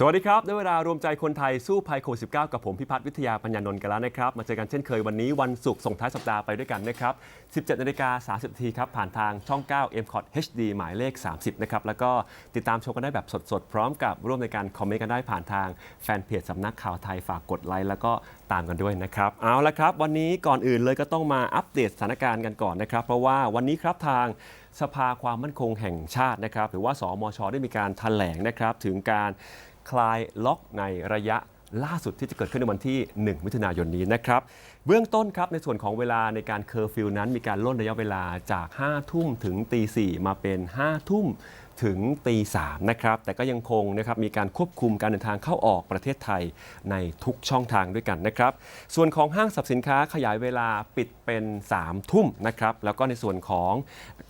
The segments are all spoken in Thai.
สวัสดีครับ ได้เวลารวมใจคนไทยสู้ภัยโควิด -19 กับผมพิพัฒน์วิทยาปัญญานนท์กันแล้วนะครับ มาเจอกันเช่นเคยวันนี้วันศุกร์ส่งท้ายสัปดาห์ไปด้วยกันนะครับ 17นาฬิกา30นาทีครับ ผ่านทางช่อง 9 m c o t HD หมายเลข 30 นะครับ แล้วก็ติดตามชมกันได้แบบสดๆ พร้อมกับร่วมในการคอมเมนต์กันได้ผ่านทางแฟนเพจสำนักข่าวไทยฝากกดไลค์แล้วก็ตามกันด้วยนะครับเอาละครับ วันนี้ก่อนอื่นเลยก็ต้องมาอัปเดตสถานการณ์กันก่อนนะครับ เพราะว่าวันนี้ครับทางสภาความมั่นคงแห่งชาตินะครับ หรือว่าสมชได้มีการถแถลงนะครับถึงการ คลายล็อกในระยะล่าสุดที่จะเกิดขึ้นในวันที่ 1 มิถุนายนนี้นะครับ เบื้องต้นครับในส่วนของเวลาในการเคอร์ฟิวนั้นมีการล่นระยะเวลาจาก 5 ทุ่มถึงตี 4 มาเป็น 5 ทุ่ม ถึงตี3นะครับแต่ก็ยังคงนะครับมีการควบคุมการเดินทางเข้าออกประเทศไทยในทุกช่องทางด้วยกันนะครับ ส่วนของห้างสรรพสินค้าขยายเวลาปิดเป็น3ทุ่มนะครับแล้วก็ในส่วนของ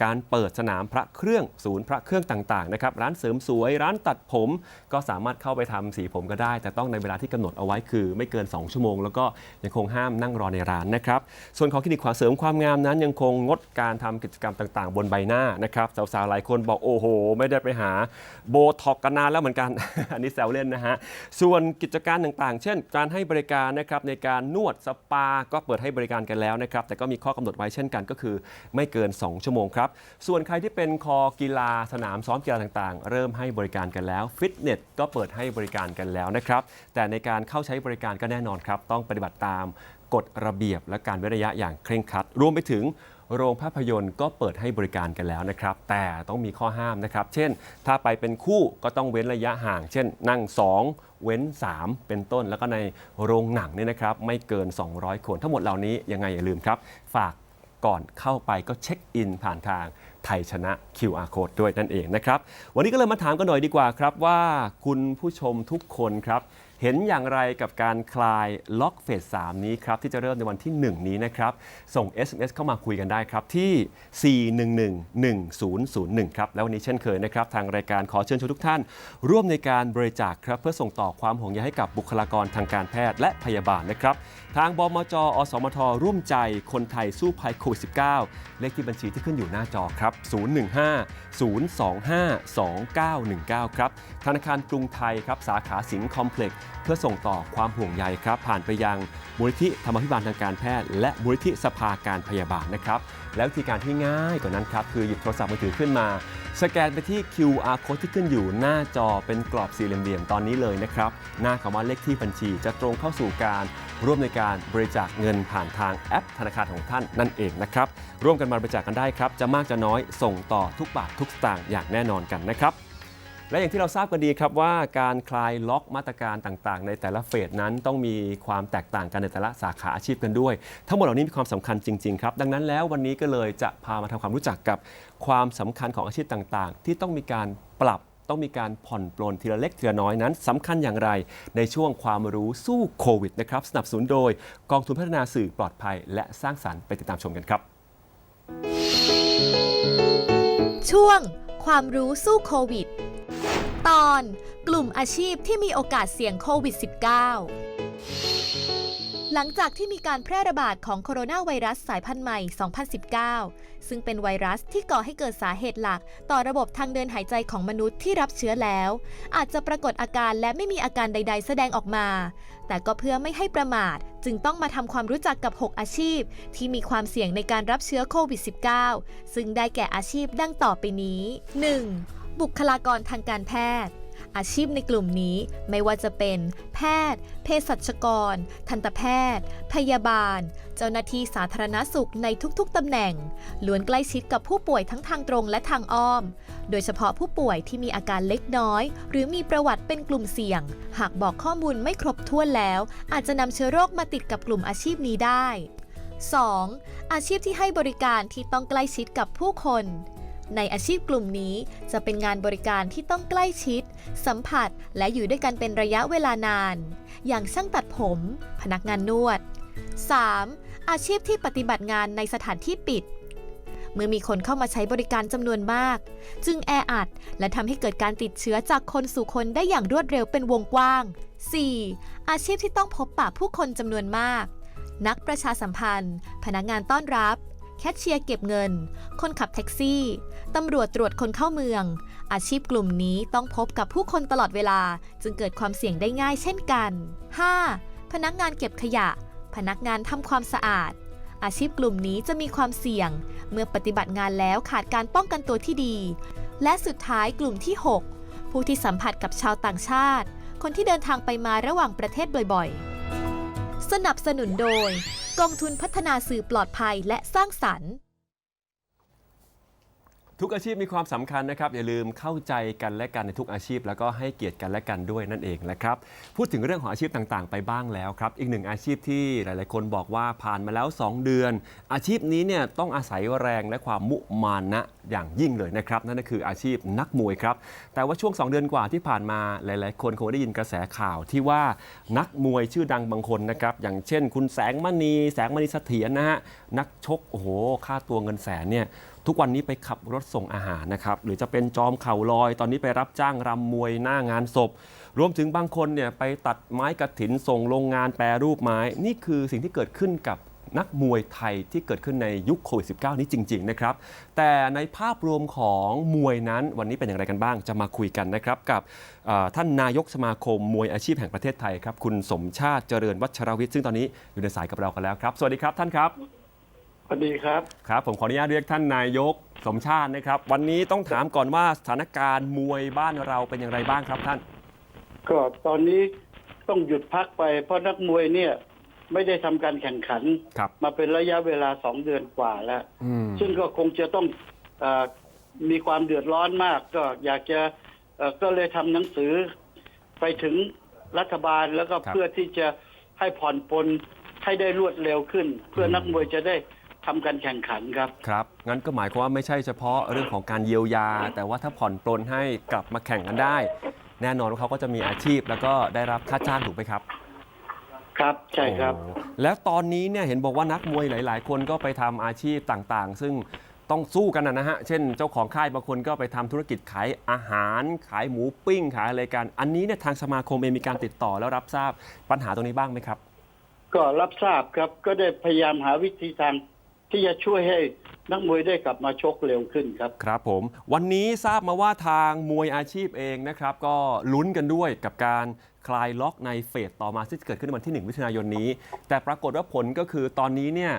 การเปิดสนามพระเครื่องศูนย์พระเครื่องต่างๆนะครับร้านเสริมสวยร้านตัดผมก็สามารถเข้าไปทำสีผมก็ได้ แต่ต้องในเวลาที่กำหนดเอาไว้คือไม่เกิน 2 ชั่วโมง แล้วก็ยังคงห้ามนั่งรอในร้านนะครับส่วนของคลินิกความเสริมความงามนั้นยังคงงดการทำกิจกรรมต่างๆ บนใบหน้านะครับสาวๆหลายคนบอกโอ้โหไม่ได้ไปหาโบท็อกกันนานแล้วเหมือนกัน อันนี้แซวเล่นนะฮะ ส่วนกิจการต่างๆ เช่น การให้บริการนะครับในการนวดสปาก็เปิดให้บริการกันแล้วนะครับ แต่ก็มีข้อกำหนดไว้เช่นกันก็คือไม่เกิน 2 ชั่วโมงครับ ส่วนใครที่เป็นคอกีฬาสนามซ้อมกีฬาต่างๆ เริ่มให้บริการกันแล้วฟิตเนสก็เปิดให้บริการกันแล้วนะครับ แต่ในการเข้าใช้บริการก็แน่นอนครับ ต้องปฏิบัติตามกฎระเบียบและการเว้นระยะอย่างเคร่งครัด รวมไปถึง โรงภาพยนตร์ก็เปิดให้บริการกันแล้วนะครับ แต่ต้องมีข้อห้ามนะครับ เช่น ถ้าไปเป็นคู่ก็ต้องเว้นระยะห่าง เช่น นั่ง 2 เว้น 3 เป็นต้น แล้วก็ในโรงหนังเนี่ยนะครับ ไม่เกิน 200 คน ทั้งหมดเหล่านี้ยังไงอย่าลืมครับ ฝากก่อนเข้าไปก็เช็คอินผ่านทางไทยชนะ QR code ด้วยนั่นเองนะครับ วันนี้ก็เลยมาถามกันหน่อยดีกว่าครับว่าคุณผู้ชมทุกคนครับ เห็นอย่างไรกับการคลายล็อกเฟส3นี้ครับ ที่จะเริ่มในวันที่ 1 นี้นะครับ ส่ง SMS เข้ามาคุยกันได้ครับ ที่ 4111001 ครับ แล้ววันนี้เช่นเคยนะครับ ทางรายการขอเชิญชวนทุกท่าน ร่วมในการบริจาคครับ เพื่อส่งต่อความห่วงใยให้กับบุคลากรทางการแพทย์และพยาบาลนะครับ ทางบมจ อสมท ร่วมใจคนไทยสู้ภัยโควิด -19 เลขที่บัญชีที่ขึ้นอยู่หน้าจอครับ 015 025 2919 ครับ ธนาคารกรุงไทยครับสาขาสิงห์คอมเพล็กซ์เพื่อส่งต่อความห่วงใยครับ ผ่านไปยังมูลนิธิธรรมพิบาลทางการแพทย์ และมูลนิธิสภาการพยาบาลนะครับ แล้ววิธีการที่ง่ายกว่านั้นครับ คือหยิบโทรศัพท์มือถือขึ้นมา สแกนไปที่ QR code ที่ขึ้นอยู่หน้าจอเป็นกรอบสี่เหลี่ยมๆตอนนี้เลยนะครับ หน้าคำว่าเลขที่บัญชีจะตรงเข้าสู่การร่วมในการบริจาคเงินผ่านทางแอปธนาคารของท่านนั่นเองนะครับร่วมกันมาบริจาคกันได้ครับจะมากจะน้อยส่งต่อทุกบาททุกสตางค์อย่างแน่นอนกันนะครับ และอย่างที่เราทราบกันดีครับว่าการคลายล็อกมาตรการต่างๆ ในแต่ละเฟสนั้นต้องมีความแตกต่างกันในแต่ละสาขาอาชีพกันด้วย ทั้งหมดเหล่านี้มีความสำคัญจริงๆครับ ดังนั้นแล้ววันนี้ก็เลยจะพามาทำความรู้จักกับความสำคัญของอาชีพต่างๆ ที่ต้องมีการปรับต้องมีการผ่อนปลนทีละเล็กทีละน้อยนั้นสำคัญอย่างไรในช่วงความรู้สู้โควิดนะครับสนับสนุนโดย กองทุนพัฒนาสื่อปลอดภัย และสร้างสรรค์ไปติดตามชมกันครับ ช่วงความรู้สู้โควิด ตอนกลุ่มอาชีพที่มีโอกาสเสี่ยงโควิด -19 หลังจากที่มีการแพร่ระบาดของโคโรนาไวรัสสายพันธุ์ใหม่ 2019 ซึ่งเป็นไวรัสที่ก่อให้เกิดสาเหตุหลัก ต่อระบบทางเดินหายใจของมนุษย์ที่รับเชื้อแล้ว อาจจะปรากฏอาการและไม่มีอาการใด ๆ แสดงออกมา แต่ก็เพื่อไม่ให้ประมาท จึงต้องมาทำความรู้จักกับ 6 อาชีพ ที่มีความเสี่ยงในการรับเชื้อโควิด -19 ซึ่งได้แก่อาชีพดังต่อไปนี้ 1. บุคลากรทางการแพทย์ อาชีพในกลุ่มนี้ไม่ว่าจะเป็น แพทย์ เภสัชกร ทันตแพทย์ พยาบาล เจ้าหน้าที่สาธารณสุขในทุกๆตำแหน่งล้วนใกล้ชิดกับผู้ป่วยทั้งทางตรงและทางอ้อม โดยเฉพาะผู้ป่วยที่มีอาการเล็กน้อย หรือมีประวัติเป็นกลุ่มเสี่ยง หากบอกข้อมูลไม่ครบถ้วนแล้ว อาจจะนำเชื้อโรคมาติดกับกลุ่มอาชีพนี้ได้ 2. อาชีพที่ให้บริการที่ต้องใกล้ชิดกับผู้คน ในอาชีพกลุ่มนี้จะเป็นงานบริการที่ต้องใกล้ชิด สัมผัสและอยู่ด้วยกันเป็นระยะเวลานาน อย่างช่างตัดผม พนักงานนวด 3. อาชีพที่ปฏิบัติงานในสถานที่ปิด เมื่อมีคนเข้ามาใช้บริการจำนวนมาก จึงแออัด และทำให้เกิดการติดเชื้อจากคนสู่คนได้อย่างรวดเร็วเป็นวงกว้าง 4. อาชีพที่ต้องพบปะผู้คนจำนวนมาก นักประชาสัมพันธ์ พนักงานต้อนรับ แคชเชียร์เก็บเงิน คนขับแท็กซี่ ตำรวจตรวจคนเข้าเมือง อาชีพกลุ่มนี้ต้องพบกับผู้คนตลอดเวลาจึงเกิดความเสี่ยงได้ง่ายเช่นกัน 5. พนักงานเก็บขยะ พนักงานทำความสะอาด อาชีพกลุ่มนี้จะมีความเสี่ยง เมื่อปฏิบัติงานแล้วขาดการป้องกันตัวที่ดี และสุดท้ายกลุ่มที่ 6 ผู้ที่สัมผัสกับชาวต่างชาติ คนที่เดินทางไปมาระหว่างประเทศบ่อยๆ สนับสนุนโดย กองทุนพัฒนาสื่อปลอดภัยและสร้างสรรค์ ทุกอาชีพมีความสำคัญนะครับอย่าลืมเข้าใจกันและกันในทุกอาชีพ แล้วก็ให้เกียรติกันและกันด้วยนั่นเองนะครับพูดถึงเรื่องของอาชีพต่างๆ ไปบ้างแล้วครับอีกหนึ่งอาชีพที่หลายๆ คนบอกว่าผ่านมาแล้ว 2 เดือน อาชีพนี้เนี่ยต้องอาศัยแรงและความมุมานะอย่างยิ่งเลยนะครับนั่นก็คืออาชีพนักมวยครับแต่ว่าช่วง 2 เดือนกว่าที่ผ่านมาหลาย ๆ คนคงได้ยินกระแสข่าวที่ว่านักมวยชื่อดังบางคนนะครับอย่างเช่น คุณแสงมณีแสงมณีเสถียรนะฮะนักชกโอ้โหค่าตัวเงินแสนเนี่ย ทุกวันนี้ไปขับรถส่งอาหารนะครับหรือจะเป็นจอมเข่าลอย ตอนนี้ไปรับจ้างรำมวยหน้างานศพ รวมถึงบางคนเนี่ยไปตัดไม้กระถินส่งโรงงานแปรรูปไม้ นี่คือสิ่งที่เกิดขึ้นกับนักมวยไทยที่เกิดขึ้นในยุคโควิด -19 นี้จริง ๆ นะครับ แต่ในภาพรวมของมวยนั้นวันนี้เป็นอย่างไรกันบ้าง จะมาคุยกันนะครับกับท่านนายกสมาคมมวยอาชีพแห่งประเทศไทยครับ คุณสมชาติเจริญวัชรวิทย์ซึ่งตอนนี้อยู่ในสายกับเรากันแล้วครับ สวัสดีครับท่านครับ สวัสดีครับครับ ผมขออนุญาตเรียกท่านนายกสมชาตินะครับ วันนี้ต้องถามก่อนว่าสถานการณ์มวยบ้านเราเป็นอย่างไรบ้างครับท่าน ก็ตอนนี้ต้องหยุดพักไป เพราะนักมวยเนี่ย ไม่ได้ทำการแข่งขัน ครับมาเป็นระยะเวลาสองเดือนกว่าแล้ว อืมซึ่งก็คงจะต้องเออมีความเดือดร้อนมาก ก็อยากจะเอ่อก็เลยทำหนังสือไปถึงรัฐบาลแล้วก็เพื่อที่จะให้ผ่อนปลนให้ได้รวดเร็วขึ้น เพื่อนักมวยจะได้ ทำการแข่งขันครับ ครับ งั้นก็หมายความว่าไม่ใช่เฉพาะเรื่องของการเยียวยา แต่ว่าถ้าผ่อนปลนให้กลับมาแข่งกันได้ แน่นอนว่าเขาก็จะมีอาชีพแล้วก็ได้รับค่าจ้างถูกไหมครับ ครับ ใช่ครับโอ้แล้วตอนนี้เนี่ยเห็นบอกว่านักมวยหลาย ๆ คนก็ไปทำอาชีพต่างๆ ซึ่งต้องสู้กันนะนะฮะ เช่น เจ้าของค่ายบางคนก็ไปทำธุรกิจขายอาหาร ขายหมูปิ้ง ขายอะไรกัน อันนี้เนี่ยทางสมาคมเองมีการติดต่อแล้วรับทราบปัญหาตรงนี้บ้างไหมครับ ก็รับทราบครับ ก็ได้พยายามหาวิธีทาง ที่จะช่วยให้นักมวยได้กลับมาชกเร็วขึ้นครับ ครับผม วันนี้ทราบมาว่าทางมวยอาชีพเองนะครับ ก็ลุ้นกันด้วยกับการคลายล็อกในเฟสต่อมาซึ่งจะเกิดขึ้นในวันที่ 1 มิถุนายนนี้ แต่ปรากฏว่าผลก็คือตอนนี้เนี่ย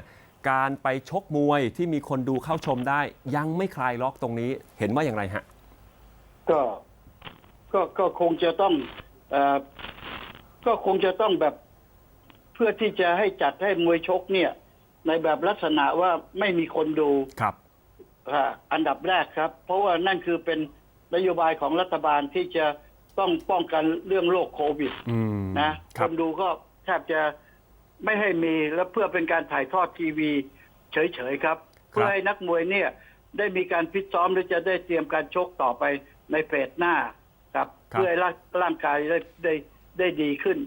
การไปชกมวยที่มีคนดูเข้าชมได้ ยังไม่คลายล็อกตรงนี้เห็นว่าอย่างไรฮะ ก็ก็ก็คงจะต้องเอ่อก็คงจะต้องแบบ เพื่อที่จะให้จัดให้มวยชกเนี่ย ในแบบลักษณะว่าไม่มีคนดูครับอ่าอันดับแรกครับ เพราะว่านั่นคือเป็นนโยบายของรัฐบาลที่จะต้องป้องกันเรื่องโรคโควิดอืมนะคครับนดูก็แทบจะไม่ให้มีแล้วเพื่อเป็นการถ่ายทอดทีวีเฉยๆครับ เพื่อให้นักมวยเนี่ย ได้มีการฟิตซ้อมและจะได้เตรียมการชกต่อไปในเฟสหน้าครับครับเพื่อให้ร่างร่างกายได้ได้ได้ดีขึ้น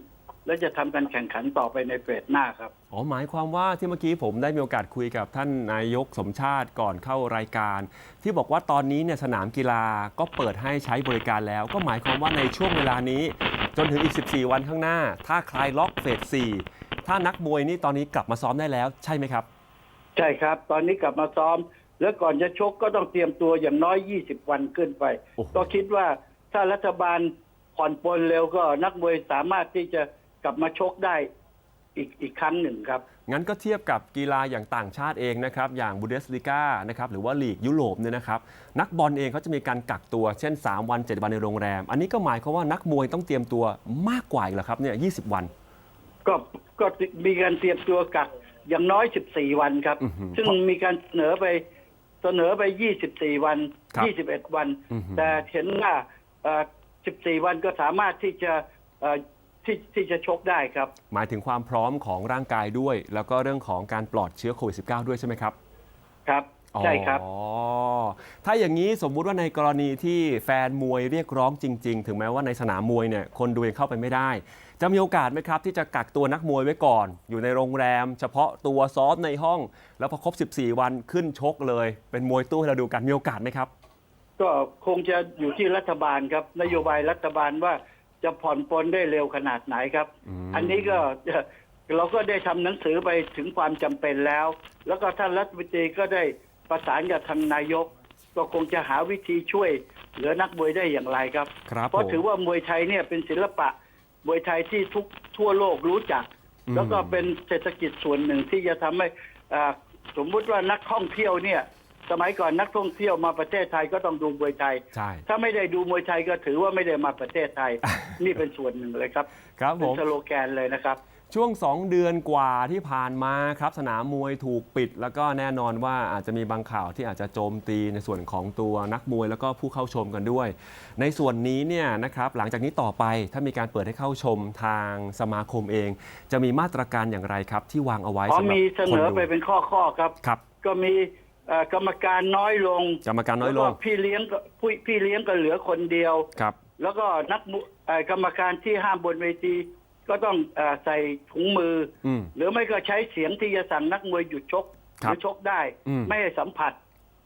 และจะทำการแข่งขันต่อไปในเฟสหน้าครับ อ๋อหมายความว่าที่เมื่อกี้ผมได้มีโอกาสคุยกับท่านนายกสมชาติก่อนเข้ารายการ ที่บอกว่าตอนนี้เนี่ยสนามกีฬาก็เปิดให้ใช้บริการแล้ว ก็หมายความว่าในช่วงเวลานี้ จนถึงอีก 14 วันข้างหน้า ถ้าคลายล็อกเฟส4ถ้านักมวยนี่ตอนนี้กลับมาซ้อมได้แล้วใช่ไหมครับ ใช่ครับ ตอนนี้กลับมาซ้อม แล้วก่อนจะชกก็ต้องเตรียมตัวอย่างน้อย 20 วันขึ้นไป โอ้โห ก็คิดว่าถ้ารัฐบาลผ่อนปลนเร็วก็นักมวยสามารถที่จะ กลับมาชกได้อีกอีกครั้งหนึ่งครับ งั้นก็เทียบกับกีฬาอย่างต่างชาติเองนะครับ อย่างบูเดสลิก้านะครับหรือว่าลีกยุโรปเนี่ยนะครับ นักบอลเองเขาจะมีการกักตัวเช่น 3 วัน 7 วันในโรงแรม อันนี้ก็หมายความว่านักมวยต้องเตรียมตัวมากกว่าอีกเหรอครับเนี่ย20วัน ก็ก็มีการเตรียมตัวกักอย่างน้อย 14 วันครับ อื้อหือซึ่งมีการเสนอไปเสนอไป 24 วัน ครับ21 วัน อื้อหือ แต่เห็นว่าเอ่อ14 วันก็สามารถที่จะเอ่อ ที่ที่จะชกได้ครับ หมายถึงความพร้อมของร่างกายด้วย แล้วก็เรื่องของการปลอดเชื้อโควิด -19 ด้วยใช่ไหมครับครับใช่ครับอ๋อถ้าอย่างนี้สมมุติว่าในกรณีที่แฟนมวยเรียกร้องจริง ๆ ถึงแม้ว่าในสนามมวยเนี่ยคนดูยังเข้าไปไม่ได้ จะมีโอกาสไหมครับ ที่จะกักตัวนักมวยไว้ก่อน อยู่ในโรงแรม เฉพาะตัวซ้อมในห้อง แล้วพอครบ 14 วันขึ้นชกเลย เป็นมวยตู้ให้เราดูกันมีโอกาสไหมครับ ก็คงจะอยู่ที่รัฐบาลครับนโยบายรัฐบาลว่า จะผ่อนปลนได้เร็วขนาดไหนครับอืมอันนี้ก็จะเราก็ได้ทำหนังสือไปถึงความจำเป็นแล้ว แล้วก็ท่านรัฐมนตรีก็ได้ประสานกับทางนายก ก็คงจะหาวิธีช่วยเหลือนักมวยได้อย่างไรครับครับเพราะผมถือว่ามวยไทยเนี่ยเป็นศิลปะมวยไทยที่ทุกทั่วโลกรู้จักอืมแล้วก็เป็นเศรษฐกิจส่วนหนึ่งที่จะทำให้อ่าสมมุติว่านักท่องเที่ยวเนี่ย สมัยก่อนนักท่องเที่ยวมาประเทศไทยก็ต้องดูมวยไทย ใช่ ถ้าไม่ได้ดูมวยไทยก็ถือว่าไม่ได้มาประเทศไทย นี่เป็นส่วนหนึ่งเลยครับครับผเป็นมสโลแกนเลยนะครับ ช่วง 2 เดือนกว่าที่ผ่านมาครับ สนามมวยถูกปิด แล้วก็แน่นอนว่าอาจจะมีบางข่าวที่อาจจะโจมตีในส่วนของตัวนักมวยแล้วก็ผู้เข้าชมกันด้วย ในส่วนนี้เนี่ยนะครับหลังจากนี้ต่อไปถ้ามีการเปิดให้เข้าชมทางสมาคมเอง จะมีมาตรการอย่างไรครับที่วางเอาไว้พอสำหรับมีเสนอคนดูไปเป็นข้อข้อๆครับ ครับ ก็มี เอ่อกรรมการน้อยลงกรรมการน้อยลแวงก็พี่เลี้ยงก็ผู้พี่เลี้ยงก็เหลือคนเดียว ครับ แล้วก็นักมวยเอ่อกรรมการที่ห้ามบนเวที ก็ต้องเอ่อใส่ถุงมืออืมหรือไม่ก็ใช้เสียงที่จะสั่งนักมวยหยุดชกหครับรือชกได้ อืม ไม่ให้สัมผัส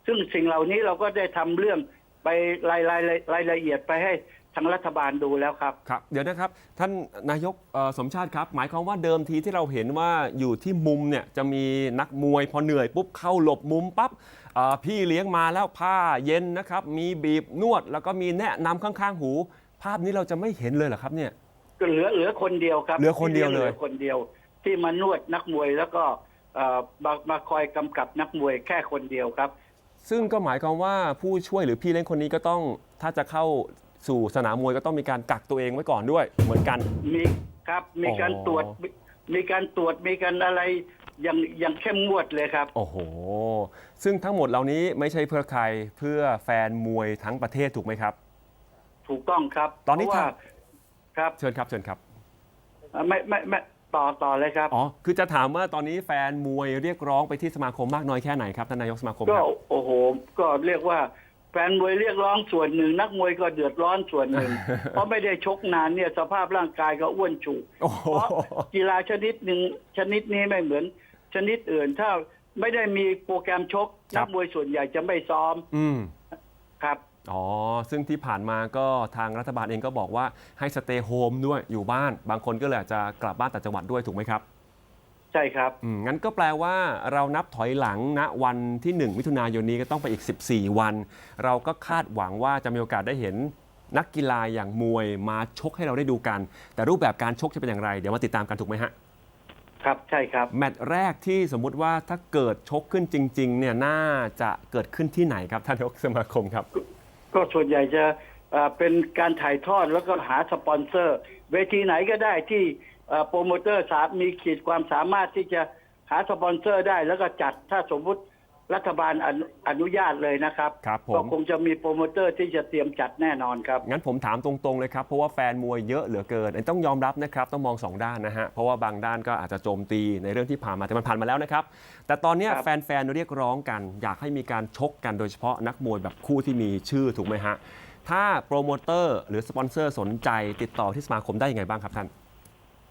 ซึ่งสิ่งเหล่านี้เราก็ได้ทำเรื่องไปรายรายรายรายละเอียดไปให้ ทางรัฐบาลดูแล้วครับ ครับ เดี๋ยวนะครับ ท่านนายกเอ่อสมชาติครับ หมายความว่าเดิมทีที่เราเห็นว่าอยู่ที่มุมเนี่ยจะมีนักมวยพอเหนื่อยปุ๊บเข้าหลบมุมปั๊บเอ่อพี่เลี้ยงมาแล้วผ้าเย็นนะครับ มีบีบนวด แล้วก็มีแนะนำข้างๆหู ภาพนี้เราจะไม่เห็นเลยเหรอครับเนี่ย ก็เหลือเหลือคนเดียวครับเหลือคนเดียวเลยหลือคนเดียวที่มานวดนักมวยแล้วก็เอ่อมามาคอยกำกับนักมวยแค่คนเดียวครับ ซึ่งก็หมายความว่าผู้ช่วยหรือพี่เลี้ยงคนนี้ก็ต้องถ้าจะเข้า สู่สนามมวยก็ต้องมีการกักตัวเองไว้ก่อนด้วย เหมือนกัน มีครับ มีการอ๋อตรวจมีมีการตรวจ มีการอะไรอย่างอย่างเข้มงวดเลยครับ โอ้โห ซึ่งทั้งหมดเหล่านี้ไม่ใช่เพื่อใครเพื่อแฟนมวยทั้งประเทศถูกไหมครับ ถูกต้องครับตอนนี้เพราะว่าทาง ครับเชิญครับเชิญครับเอ่อไม่ไม่ไม่ต่อต่อเลยครับ อ๋อคือจะถามว่าตอนนี้แฟนมวยเรียกร้องไปที่สมาคมมากน้อยแค่ไหนครับท่านนายกสมาคมก็ครับโอ้โห ก็เรียกว่าแฟนมวยเรียกร้องส่วนหนึ่ง นักมวยก็เดือดร้อนส่วนหนึ่ง เพราะไม่ได้ชกนานเนี่ยสภาพร่างกายก็อ้วนฉุโอ้โหเพราะกีฬาชนิดหนึ่งชนิดนี้ไม่เหมือน ชนิดอื่น ถ้าไม่ได้มีโปรแกรมชกครันับกมวยส่วนใหญ่จะไม่ซ้อม อืมครับ อ๋อ ซึ่งที่ผ่านมาก็ทางรัฐบาลเองก็บอกว่าให้สเตย์โฮมด้วยอยู่บ้าน บางคนก็เลยอาจจะกลับบ้านต่างจังหวัดด้วยถูกไหมครับ ใช่ครับ อืมงั้นก็แปลว่าเรานับถอยหลังณวันที่ 1 มิถุนายนนี้ก็ต้องไปอีก 14 วัน เราก็คาดหวังว่าจะมีโอกาสได้เห็นนักกีฬาอย่างมวยมาชกให้เราได้ดูกัน แต่รูปแบบการชกจะเป็นอย่างไร เดี๋ยวมาติดตามกันถูกไหมฮะ ครับใช่ครับ แมตช์แรกที่สมมุติว่าถ้าเกิดชกขึ้นจริง ๆ เนี่ยน่าจะเกิดขึ้นที่ไหนครับท่านนายกสมาคมครับ ก็ส่วนใหญ่จะเอ่อเป็นการถ่ายทอดแล้วก็หาสปอนเซอร์ เวทีไหนก็ได้ที่เอ่อ โปรโมเตอร์สามีขีดความสามารถที่จะหาสปอนเซอร์ได้ แล้วก็จัดถ้าสมมุติรัฐบาลอนุอนุญาตเลยนะครับครับผม ก็คงจะมีโปรโมเตอร์ที่จะเตรียมจัดแน่นอนครับ งั้นผมถามตรงๆเลยครับ เพราะว่าแฟนมวยเยอะเหลือเกินอันนต้องยอมรับนะครับ ต้องมองสองด้านนะฮะ เพราะว่าบางด้านก็อาจจะโจมตีในเรื่องที่ผ่านมาแต่มันผ่านมาแล้วนะครับ แต่ตอนเนี้ยครับ แฟนๆเรียกร้องกัน อยากให้มีการชกกันโดยเฉพาะนักมวยแบบคู่ที่มีชื่อถูกไหมฮะถ้าโปรโมเตอร์หรือสปอนเซอร์สนใจติดต่อที่สมาคมได้ยังไงบ้างครับท่าน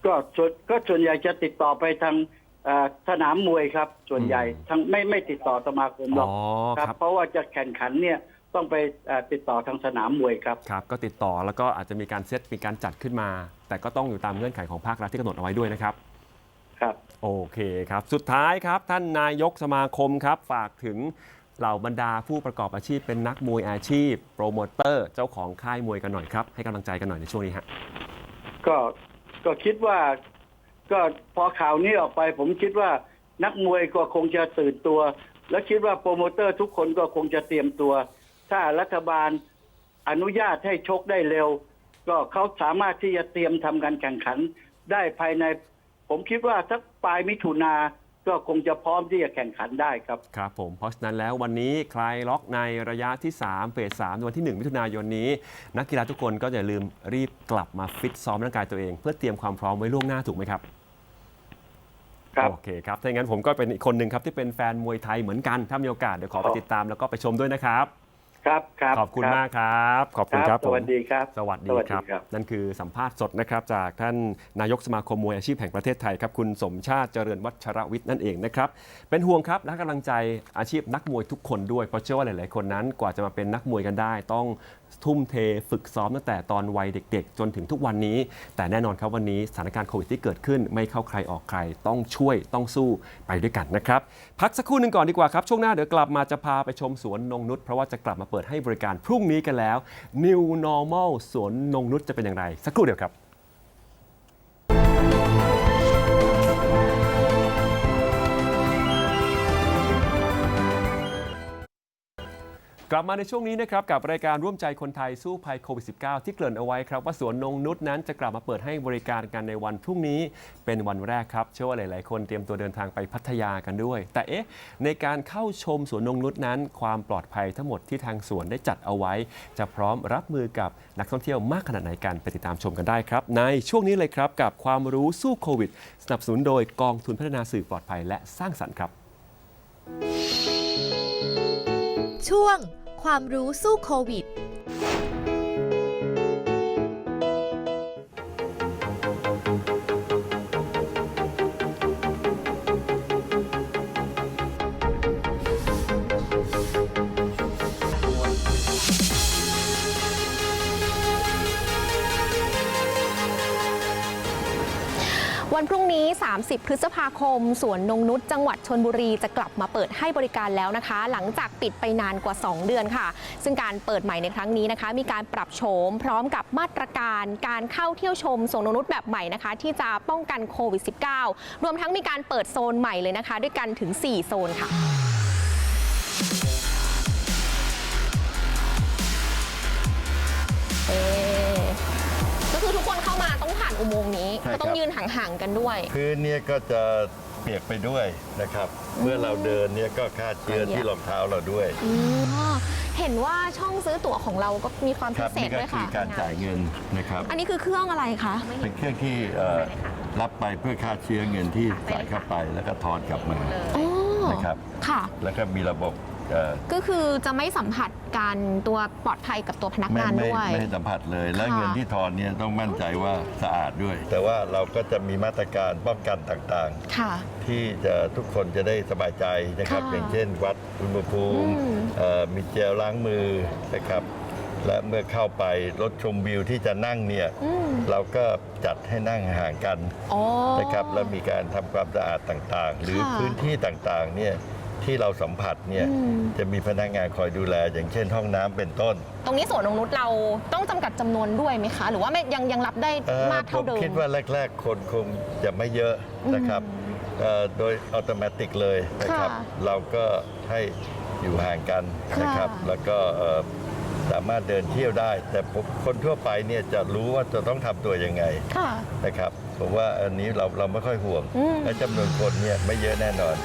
ก็ส่วนก็ส่วนใหญ่จะติดต่อไปทางเอ่อสนามมวยครับ ส่วนใหญ่อืมทางไม่ไม่ติดต่อสมาคมหรอกอ๋อคครัรับบเพราะว่าจะแข่งขันเนี่ยต้องไปเอ่อติดต่อทางสนามมวยครับ ครับ ก็ติดต่อแล้วก็อาจจะมีการเซตมีการจัดขึ้นมา แต่ก็ต้องอยู่ตามเงื่อนไขของภาครัฐที่กำหนดเอาไว้ด้วยนะครับ ครับ โอเคครับ สุดท้ายครับ ท่านนายกสมาคมครับ ฝากถึงเหล่าบรรดาผู้ประกอบอาชีพเป็นนักมวยอาชีพ โปรโมเตอร์ เจ้าของค่ายมวยกันหน่อยครับ ให้กำลังใจกันหน่อยในช่วงนี้ฮะ ก็ ก็คิดว่าก็พอข่าวนี้ออกไป ผมคิดว่านักมวยก็คงจะตื่นตัว และคิดว่าโปรโมเตอร์ทุกคนก็คงจะเตรียมตัว ถ้ารัฐบาลอนุญาตให้ชกได้เร็ว ก็เขาสามารถที่จะเตรียมทำการแข่งขันได้ภายใน ผมคิดว่าสักปลายมิถุนา ก็คงจะพร้อมที่จะแข่งขันได้ครับ ครับผมเพราะฉะนั้นแล้ววันนี้คลายล็อกในระยะที่ 3 เฟส3ในวันที่ 1 มิถุนายนนี้ นักกีฬาทุกคนก็อย่าลืมรีบกลับมาฟิตซ้อมร่างกายตัวเอง เพื่อเตรียมความพร้อมไว้ล่วงหน้าถูกไหมครับครับโอเคครับถ้าอย่างนั้นผมก็เป็นอีกคนหนึ่งครับที่เป็นแฟนมวยไทยเหมือนกันถ้ามีโอกาสเดี๋ยวขอไปติดตามแล้วก็ไปชมด้วยนะครับ ครับครับขอบคุณรัมากครับ ขอบคุณครับสวัสผมดีครับ สวัสดีสวัสคดีรับครับ นั่นคือสัมภาษณ์สดนะครับ จากท่านนายกสมาคมมวยอาชีพแห่งประเทศไทยครับ คุณสมชาติเจริญวัชรวิทย์นั่นเองนะครับ เป็นห่วงครับและกำลังใจอาชีพนักมวยทุกคนด้วย เพราะเชื่อว่าหลาย ๆ คนนั้นกว่าจะมาเป็นนักมวยกันได้ ต้องทุ่มเทฝึกซ้อมตั้งแต่ตอนวัยเด็ก ๆ จนถึงทุกวันนี้ แต่แน่นอนครับวันนี้สถานการณ์โควิดที่เกิดขึ้น ไม่เข้าใครออกใคร ต้องช่วยต้องสู้ไปด้วยกันนะครับ พักสักครู่หนึ่งก่อนดีกว่าครับ ช่วงหน้าเดี๋ยวกลับมาจะพาไปชมสวนนงนุชเพราะว่าจะกลับมาเปิดให้บริการพรุ่งนี้กันแล้ว New Normal สวนนงนุชจะเป็นอย่างไร สักครู่เดียวครับ กลับมาในช่วงนี้นะครับกับรายการร่วมใจคนไทยสู้ภัยโควิด -19 ที่เกริ่นเอาไว้ครับว่าสวนนงนุษนั้นจะกลับมาเปิดให้บริการกันในวันพรุ่งนี้เป็นวันแรกครับเชื่อว่าหลาย ๆ คนเตรียมตัวเดินทางไปพัทยากันด้วย แต่เอ๊ะในการเข้าชมสวนนงนุษนั้น ความปลอดภัยทั้งหมดที่ทางสวนได้จัดเอาไว้ จะพร้อมรับมือกับนักท่องเที่ยวมากขนาดไหนกันไปติดตามชมกันได้ครับ ในช่วงนี้เลยครับกับความรู้สู้โควิด สนับสนุนโดยกองทุนพัฒนาสื่อปลอดภัยและสร้างสรรค์ครับ ช่วง ความรู้สู้โควิด วันพรุ่งนี้ 30 พฤษภาคม สวนนงนุษจังหวัดชนบุรีจะกลับมาเปิดให้บริการแล้วนะคะ หลังจากปิดไปนานกว่า 2 เดือนค่ะ ซึ่งการเปิดใหม่ในครั้งนี้นะคะ มีการปรับโฉมพร้อมกับมาตรการการเข้าเที่ยวชมสวนนงนุษแบบใหม่นะคะ ที่จะป้องกันโควิด -19 รวมทั้งมีการเปิดโซนใหม่เลยนะคะ ด้วยกันถึง 4 โซนค่ะ ต้องผ่านอุโมงค์นี้ใช่ครับก็ต้องยืนห่างๆกันด้วย พื้นเนี่ยก็จะเปียกไปด้วยนะครับ เมื่อเราเดินเนี่ยก็ฆ่าเชื้อละเอียดที่รองเท้าเราด้วยอ๋อเห็นว่าช่องซื้อตั๋วของเราก็มีความคพิรับเศษนี่ก็ด้วยคืค่ะอการจ่ายเงินนะครับ อันนี้คือเครื่องอะไรคะ เป็นเครื่องที่เอ่อรับไปเพื่อฆ่าเชื้อเงินที่ใส่เข้าไปแล้วก็ทอนกลับมา อ๋อนะครับ ค่ะ แล้วก็มีระบบเอ่อก็คือจะไม่สัมผัสการตัวปลอดภัยกับตัวพนักไม่งานไม่ด้วย ไม่ให้สัมผัสเลย และค่ะ เงินที่ทอนเนี่ยต้องมั่นใจว่าสะอาดด้วย แต่ว่าเราก็จะมีมาตรการป้องกันต่างค่ะ ๆ ที่จะทุกคนจะได้สบายใจนะครับ ค่ะอย่างเช่น วัดอุณหภูมิอืม เอ่อมีเจลล้างมือนะครับ และเมื่อเข้าไปรถชมวิวที่จะนั่งเนี่ยอืมเราก็จัดให้นั่งห่างกัน อ๋อ นะครับแล้วมีการทำความสะอาดต่างๆ หรือค่ะ พื้นที่ต่างๆเนี่ย ที่เราสัมผัสเนี่ยอืมจะมีพนักงานคอยดูแล อย่างเช่นห้องน้ำเป็นต้น ตรงนี้สวนนงนุชเราต้องจำกัดจำนวนด้วยไหมคะ หรือว่าไม่ยังยังรับได้เอ่อมากผเท่ามเดิม คิดว่าแรก ๆ คนคงจะไม่เยอะนะครับเอ่อโดยอัตโนมัติเลยนะครับ ค่ะเราก็ให้อยู่ห่างกันนะครับ ค่ะ แล้วก็เอ่อสามารถเดินเที่ยวได้ แต่ผมคนทั่วไปเนี่ยจะรู้ว่าจะต้องทำตัวยังไงค่ะ นะครับผมว่าอันนี้เราเราไม่ค่อยห่วง อืม และจำนวนคนเนี่ยไม่เยอะแน่นอน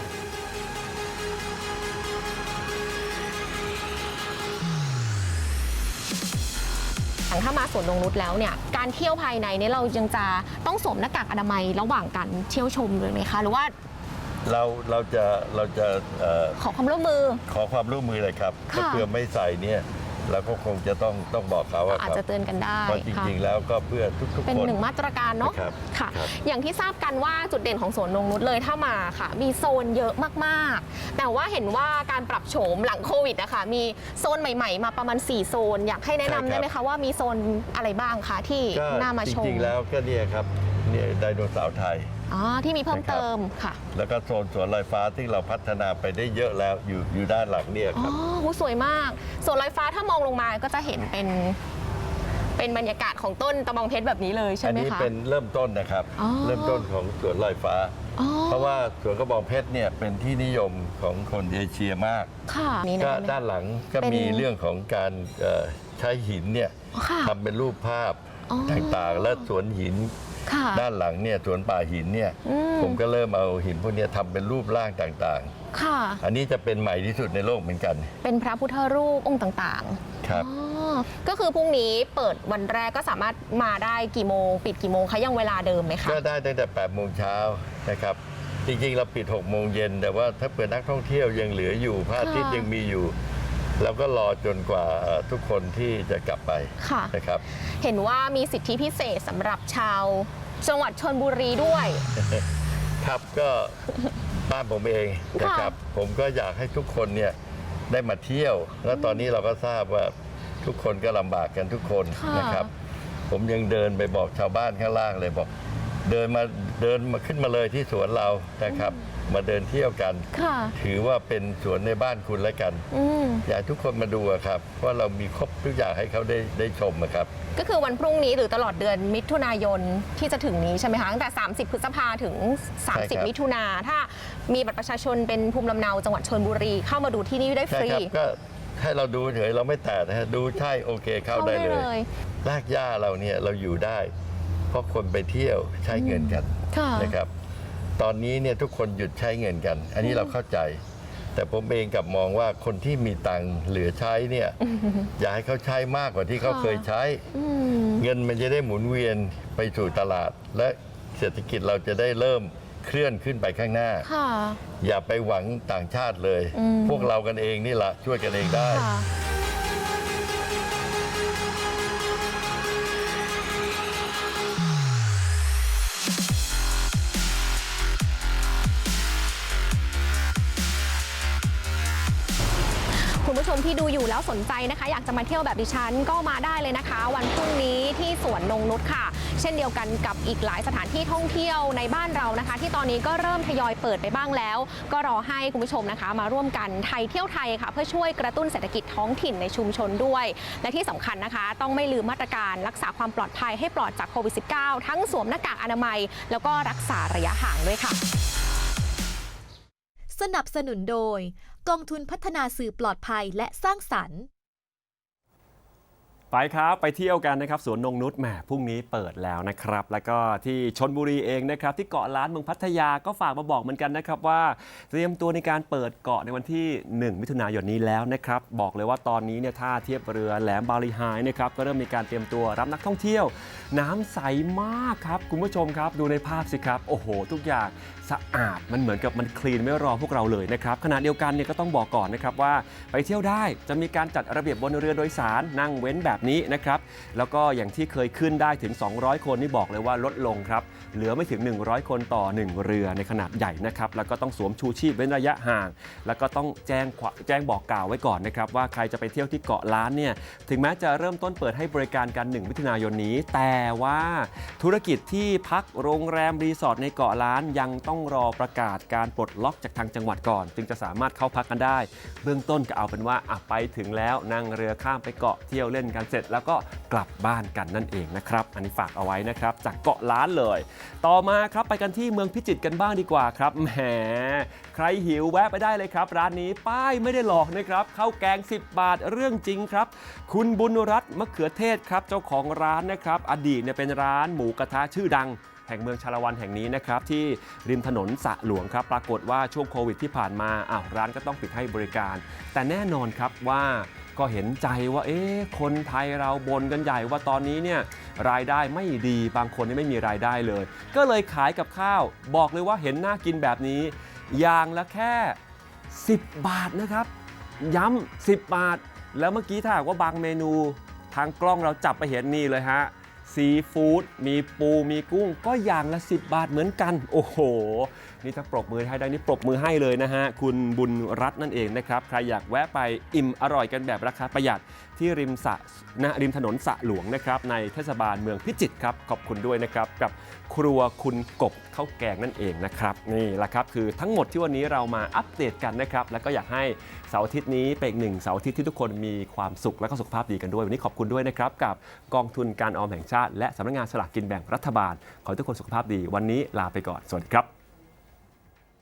ถ้ามาสวนนงนุชแล้วเนี่ยการเที่ยวภายในเนี่ยเรายังจะต้องสวมหน้ากากอนามัยระหว่างการเที่ยวชมเลยไหมคะหรือว่าเราเราจะเราจะเอ่อขอความร่วมมือ ขอความร่วมมือเลยครับค่ะถ้าเพื่อไม่ใส่เนี่ย เราก็คงจะต้องต้องบอกเขาอะอาจครับจะเตือนกันได้เพราะจค่ะริงๆ แล้วก็เพื่อทุกๆเป็นคนหนึ่งมาตรการเนาะครับค่ะครับอย่างที่ทราบกันว่าจุดเด่นของสวนนงนุชเลยถ้ามาค่ะ มีโซนเยอะมากๆ แต่ว่าเห็นว่าการปรับโฉมหลังโควิดนะคะมีโซนใหม่ ๆ มาประมาณ 4 โซน อยากให้แนะนำได้ไหมคะว่ามีโซนอะไรบ้างคะที่ก็น่ามาจชมริงๆแล้วก็เนี่ยครับเนี่ยไดโนเสาร์ไทย อ๋อที่มีเพิ่มนะครับเติมค่ะ แล้วก็โซนสวนลอยฟ้าที่เราพัฒนาไปได้เยอะแล้วอยู่อยู่ด้านหลังเนี่ยอ๋คอรับโหสวยมากสวนลอยฟ้าถ้ามองลงมาก็จะเห็นเป็น เป็นบรรยากาศของต้นตะบองเพชรแบบนี้เลยใช่อัไหมนี้คะ เป็นเริ่มต้นนะครับ อ๋อ เริ่มต้นของสวนลอยฟ้า อ๋อเพราะว่าสวนกระบองเพชรเนี่ยเป็นที่นิยมของคนเอเชียมาก ค่ะนี่ก็นะด้านหลังก็เป็นมีเรื่องของการเอ่อใช้หินเนี่ยค่ะทำเป็นรูปภาพอ๋อ ต่างๆ และสวนหิน ค่ะด้านหลังเนี่ยสวนป่าหินเนี่ยอืม ผมก็เริ่มเอาหินพวกเนี้ยทำเป็นรูปร่างต่างค่ะ ๆ อันนี้จะเป็นใหม่ที่สุดในโลกเหมือนกันเป็นพระพุทธรูปองค์ต่างๆครับ อ๋อก็คือพรุ่งนี้เปิดวันแรกก็สามารถมาได้กี่โมง ปิดกี่โมงคะยังเวลาเดิมไหมคะ ก็ได้ตั้งแต่8โมงเช้านะครับ จริงๆ เราปิด6โมงเย็นแต่ว่าถ้าเปิดนักท่องเที่ยวยังเหลืออยู่พระอาทิตย์ค่ะ ยังมีอยู่ เราก็รอจนกว่าเอ่อทุกคนที่จะกลับไปค่ะนะครับ เห็นว่ามีสิทธิพิเศษสำหรับชาวจังหวัดชนบุรีด้วย ครับก็บ้านผมเองนะครับ ผมก็อยากให้ทุกคนเนี่ยได้มาเที่ยว แล้วตอนนี้เราก็ทราบว่าทุกคนก็ลำบากกันทุกคนค่ะนะครับ ผมยังเดินไปบอกชาวบ้านข้างล่างเลยบอก เดินมาเดินมาขึ้นมาเลยที่สวนเรานะครับ มาเดินเที่ยวกัน ค่ะ ถือว่าเป็นสวนในบ้านคุณแล้วกัน อืม อยากให้ทุกคนมาดูอะครับว่าเรามีครบทุกอย่างให้เขาได้ได้ชมอะครับ ก็คือวันพรุ่งนี้หรือตลอดเดือนมิถุนายนที่จะถึงนี้ใช่ไหมคะตั้งแต่ 30 พฤษภาถึง ใช่ครับ 30 มิถุนาถ้ามีบัตรประชาชนเป็นภูมิลำเนาจังหวัดชนบุรี เข้ามาดูที่นี่ได้ฟใช่รีครับก็ให้เราดูเฉยเราไม่แตะนะฮะดูใช่โอเคเข้าได้เลย รากหญ้าเราเนี่ยเราอยู่ได้ เพราะคนไปเที่ยวใช้เงินกันค่ะ นะครับ ตอนนี้เนี่ยทุกคนหยุดใช้เงินกัน อันนี้เราเข้าใจ แต่ผมเองกลับมองว่าคนที่มีตังค์เหลือใช้เนี่ยอย่าให้เขาใช้มากกว่าที่เขาค่ะเคยใช้อืมเงินมันจะได้หมุนเวียนไปสู่ตลาด และเศรษฐกิจเราจะได้เริ่มเคลื่อนขึ้นไปข้างหน้าค่ะอย่าไปหวังต่างชาติเลยอืมพวกเรากันเองนี่แหละช่วยกันเองได้ ผู้ชมที่ดูอยู่แล้วสนใจนะคะ อยากจะมาเที่ยวแบบดิฉันก็มาได้เลยนะคะ วันพรุ่งนี้ที่สวนนงนุชค่ะ เช่นเดียวกันกับอีกหลายสถานที่ท่องเที่ยวในบ้านเรานะคะ ที่ตอนนี้ก็เริ่มทยอยเปิดไปบ้างแล้ว ก็รอให้คุณผู้ชมนะคะ มาร่วมกันไทยเที่ยวไทยค่ะ เพื่อช่วยกระตุ้นเศรษฐกิจท้องถิ่นในชุมชนด้วย และที่สำคัญนะคะ ต้องไม่ลืมมาตรการรักษาความปลอดภัยให้ปลอดจากโควิด -19 ทั้งสวมหน้ากากอนามัย แล้วก็รักษาระยะห่างด้วยค่ะ สนับสนุนโดย กองทุนพัฒนาสื่อปลอดภัยและสร้างสรรค์ ไปครับไปเที่ยวกันนะครับสวนนงนุชแหมพรุ่งนี้เปิดแล้วนะครับ แล้วก็ที่ชนบุรีเองนะครับ ที่เกาะล้านเมืองพัทยาก็ฝากมาบอกเหมือนกันนะครับว่าเตรียมตัวในการเปิดเกาะในวันที่ 1 มิถุนายนนี้แล้วนะครับ บอกเลยว่าตอนนี้เนี่ยท่าเทียบเรือแหลมบาลีไฮนะครับก็เริ่มมีการเตรียมตัวรับนักท่องเที่ยว น้ำใสมากครับคุณผู้ชมครับ ดูในภาพสิครับโอ้โห ทุกอย่าง สะอาดมันเหมือนกับมันคลีนไม่รอพวกเราเลยนะครับขณะเดียวกันเนี่ยก็ต้องบอกก่อนนะครับว่าไปเที่ยวได้จะมีการจัดระเบียบบนเรือโดยสารนั่งเว้นแบบนี้นะครับแล้วก็อย่างที่เคยขึ้นได้ถึง 200 คนนี่บอกเลยว่าลดลงครับเหลือไม่ถึง 100 คนต่อ 1 เรือในขนาดใหญ่นะครับแล้วก็ต้องสวมชูชีพเว้นระยะห่าง แล้วก็ต้องแจ้งแจ้งบอกกล่าวไว้ก่อนนะครับว่าใครจะไปเที่ยวที่เกาะล้านเนี่ยถึงแม้จะเริ่มต้นเปิดให้บริการกัน1มิถุนายนนี้ แต่ว่าธุรกิจที่พักโรงแรมรีสอร์ทในเกาะล้านยังต้องรอประกาศการปลดล็อกจากทางจังหวัดก่อน จึงจะสามารถเข้าพักกันได้ เบื้องต้นก็เอาเป็นว่าอะไปถึงแล้วนั่งเรือข้ามไปเกาะเที่ยวเล่นกันเสร็จ แล้วก็กลับบ้านกันนั่นเองนะครับ อันนี้ฝากเอาไว้นะครับ จากเกาะล้านเลย ต่อมาครับไปกันที่เมืองพิจิตรกันบ้างดีกว่าครับแหมใครหิวแวะไปได้เลยครับ ร้านนี้ป้ายไม่ได้หลอกนะครับข้าวแกง 10 บาทเรื่องจริงครับ คุณบุญรัตน์มะเขือเทศครับเจ้าของร้านนะครับ อดีตเนี่ยเป็นร้านหมูกระทะชื่อดัง แห่งเมืองชาละวันแห่งนี้นะครับ ที่ริมถนนสะหลวงครับ ปรากฏว่าช่วงโควิดที่ผ่านมาอ้าวร้านก็ต้องปิดให้บริการ แต่แน่นอนครับว่าก็เห็นใจว่าเอ๊ะคนไทยเราบนกันใหญ่ว่าตอนนี้เนี่ยรายได้ไม่ดีบางคนไม่มีรายได้เลย ก็เลยขายกับข้าว บอกเลยว่าเห็นน่ากินแบบนี้ อย่างละแค่ 10 บาทนะครับ ย้ำ10 บาท แล้วเมื่อกี้ถ้าหากว่าบางเมนูทางกล้องเราจับไปเห็นนี่เลยฮะ ซีฟู้ดมีปูมีกุ้งก็อย่างละ 10 บาทเหมือนกัน โอ้โห นี่ถ้าปรบมือให้ได้นี่ปรบมือให้เลยนะฮะ คุณบุญรัตน์นั่นเองนะครับ ใครอยากแวะไปอิ่มอร่อยกันแบบราคาประหยัดที่ริมสะนะริมถนนสะหลวงนะครับ ในเทศบาลเมืองพิจิตรครับ ขอบคุณด้วยนะครับ กับครัวคุณกบข้าวแกงนั่นเองนะครับ นี่แหละครับคือทั้งหมดที่วันนี้เรามาอัปเดตกันนะครับแล้วก็อยากให้ เสาร์อาทิตย์นี้เป็นอีกหนึ่งเสาร์อาทิตย์ที่ทุกคนมีความสุขและก็สุขภาพดีกันด้วย วันนี้ขอบคุณด้วยนะครับ กับกองทุนการออมแห่งชาติ และสำนักงานสลากกินแบ่งรัฐบาล ขอให้ทุกคนสุขภาพดี วันนี้ลาไปก่อนสวัสดีครับ